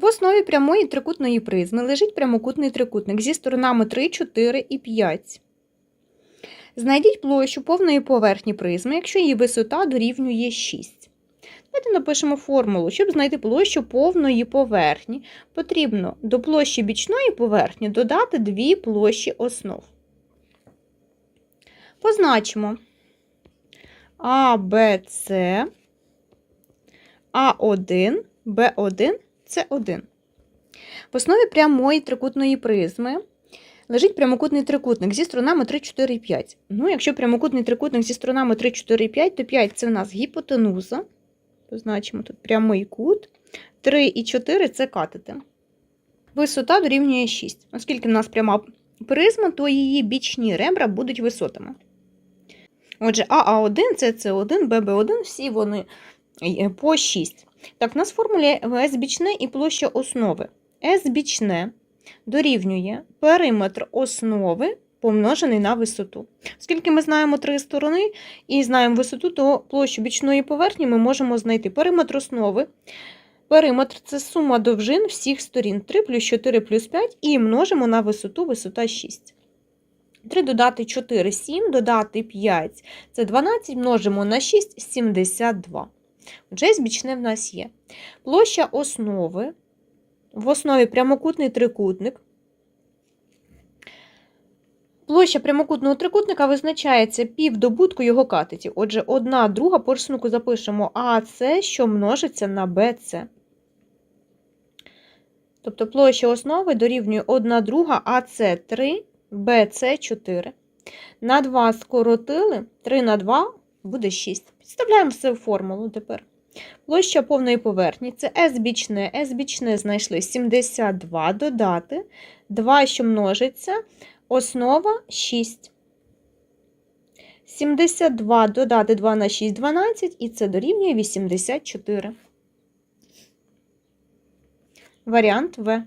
В основі прямої трикутної призми лежить прямокутний трикутник зі сторонами 3, 4 і 5. Знайдіть площу повної поверхні призми, якщо її висота дорівнює 6. Давайте напишемо формулу. Щоб знайти площу повної поверхні, потрібно до площі бічної поверхні додати дві площі основ. Позначимо А, Б, С, А1, Б1, С1. В основі прямої трикутної призми лежить прямокутний трикутник зі сторонами 3, 4 і 5. Ну, якщо прямокутний трикутник зі сторонами 3, 4 і 5, то 5 це в нас гіпотенуза. Позначимо тут прямий кут. 3 і 4 це катети. Висота дорівнює 6. Оскільки в нас пряма призма, то її бічні ребра будуть висотами. Отже, АА1, СС1, ББ1, всі вони е, по 6. Так, в нас в формулі С бічне і площа основи. С бічне дорівнює периметр основи помножений на висоту. Оскільки ми знаємо три сторони і знаємо висоту, то площу бічної поверхні ми можемо знайти периметр основи. Периметр це сума довжин всіх сторін 3 плюс 4 плюс 5 і множимо на висоту висота 6. 3 додати 4 7, додати 5 це 12, множимо на 6 72. Отже, збічне в нас є. Площа основи. В основі прямокутний трикутник. Площа прямокутного трикутника визначається півдобутку його катетів. Отже, одна друга по рисунку запишемо АС, що множиться на БЦ. Тобто площа основи дорівнює 1 друга АС 3, БЦ 4. На 2 скоротили, 3 на 2 буде 6. Підставляємо все в формулу тепер. Площа повної поверхні це S бічне, S бічне знайшли 72 додати, 2, що множиться, основа 6. 72 додати 2 на 6 – 12, і це дорівнює 84. Варіант В.